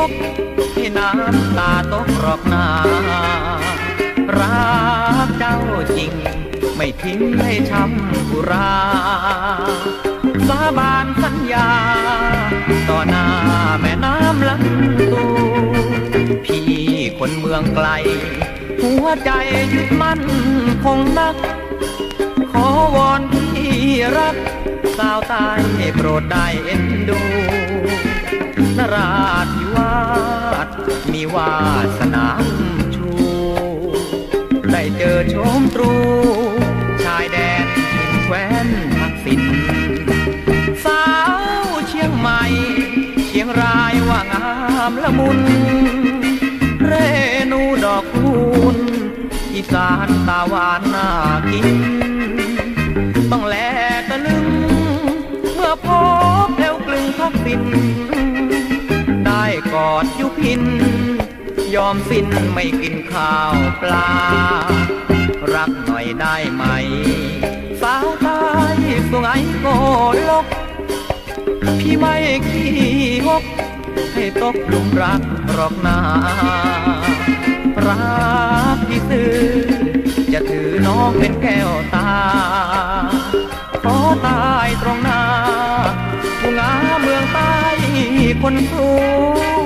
ขี้หกให้น้ำตาตกรอกนารักเจ้าจริง ไม่ทิ้งให้ช้ำกุรา สาบานสัญญา ต่อหน้าแม่น้ำลำตูพี่คนเมืองไกล หัวใจยึดมั่นคงนัก ขอวอนพี่รัก สาวใตายโปรดได้เอ็นดูนรา วาสนาชูได้เจอชมตรู ชายแดนถิ่นแคว้นทักษิณสาวเชียงใหม่ เชียงรายว่างามละมุน เรนูดอกคูณอีสานตาหวานน่ากิน ต้องแลตะลึง เมื่อพบแถวกลึงทักษิณ อดยุพิน ยอมสิ้นไม่กินข้าวปลา รักหน่อยได้ไหม สาวตายสวงไอโกลก พี่ไม่ขี้หก ให้ตกหลุมรักหรอกนารักที่ซื้อจะถือน้องเป็นแก้วตา ขอตายตรงหน้าผู้งาเมืองใต้คนสวยสาวเชียง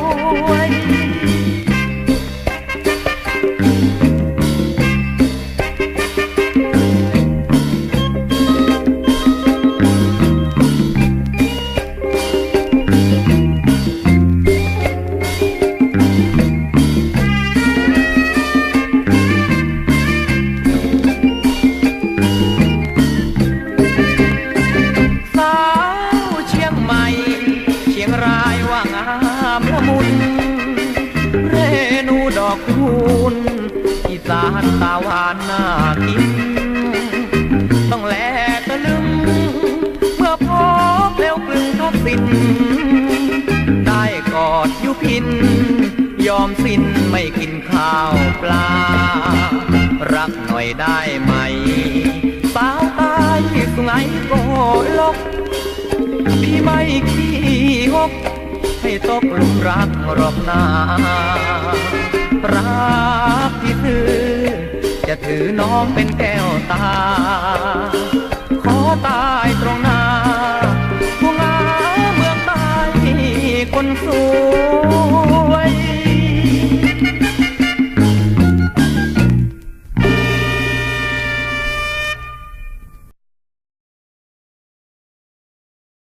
ม่เชียงรายว่างามละมุนเรนูด อกคูณอีสานตาหวานน่ากิน ต้องแลตะลึง เมื่อพบเร็วกลึงทักษิณได้กอดยุพิน ยอมสิ้นไม่กินข้าวปลา รักหน่อยได้ไหม สาวตายสุงไงโกลกพี่ไม่ขี้หกให้ตกลุมรักรอบหน้า รักที่ซื้อจะถือน้องเป็นแก้วตา ขอตายตรงหน้าผู้งามเมืองใต้คนสวย